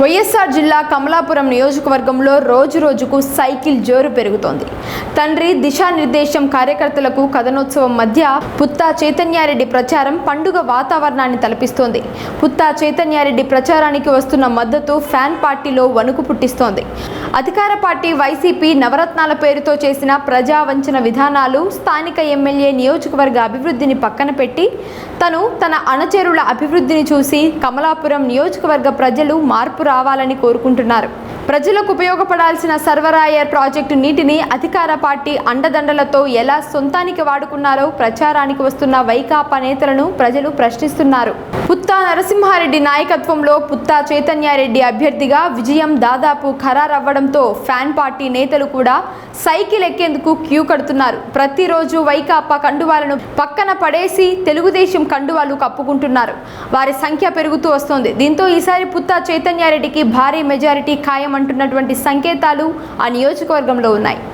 వైఎస్ఆర్ జిల్లా కమలాపురం నియోజకవర్గంలో రోజు రోజుకు సైకిల్ జోరు పెరుగుతోంది. తండ్రి దిశానిర్దేశం కార్యకర్తలకు కథనోత్సవం మధ్య పుత్తా చైతన్యారెడ్డి ప్రచారం పండుగ వాతావరణాన్ని తలపిస్తోంది. పుత్తా చైతన్యారెడ్డి ప్రచారానికి వస్తున్న మద్దతు ఫ్యాన్ పార్టీలో వణుకు పుట్టిస్తోంది. అధికార పార్టీ వైసీపీ నవరత్నాల పేరుతో చేసిన ప్రజా వంచన విధానాలు స్థానిక ఎమ్మెల్యే నియోజకవర్గ అభివృద్ధిని పక్కన పెట్టి తను తన అణచేరుల అభివృద్ధిని చూసి కమలాపురం నియోజకవర్గ ప్రజలు మార్పు రావాలని కోరుకుంటున్నారు. ప్రజలకు ఉపయోగపడాల్సిన సర్వరాయర్ ప్రాజెక్టు నీటిని అధికార పార్టీ అండదండలతో ఎలా సొంతానికి వాడుకున్నారో ప్రచారానికి వస్తున్న వైకాపా నేతలను ప్రజలు ప్రశ్నిస్తున్నారు. పుత్తా నరసింహారెడ్డి నాయకత్వంలో పుత్తా చైతన్యారెడ్డి అభ్యర్థిగా విజయం దాదాపు ఖరారవ్వడంతో ఫ్యాన్ పార్టీ నేతలు కూడా సైకిల్ ఎక్కేందుకు క్యూ కడుతున్నారు. ప్రతిరోజు వైకాపా కండువాలను పక్కన పడేసి తెలుగుదేశం కండువాలు కప్పుకుంటున్నారు. వారి సంఖ్య పెరుగుతూ వస్తోంది. దీంతో ఈసారి పుత్తా చైతన్యారెడ్డికి భారీ మెజారిటీ ఖాయం అంటున్నటువంటి సంకేతాలు ఆ నియోజకవర్గంలో ఉన్నాయి.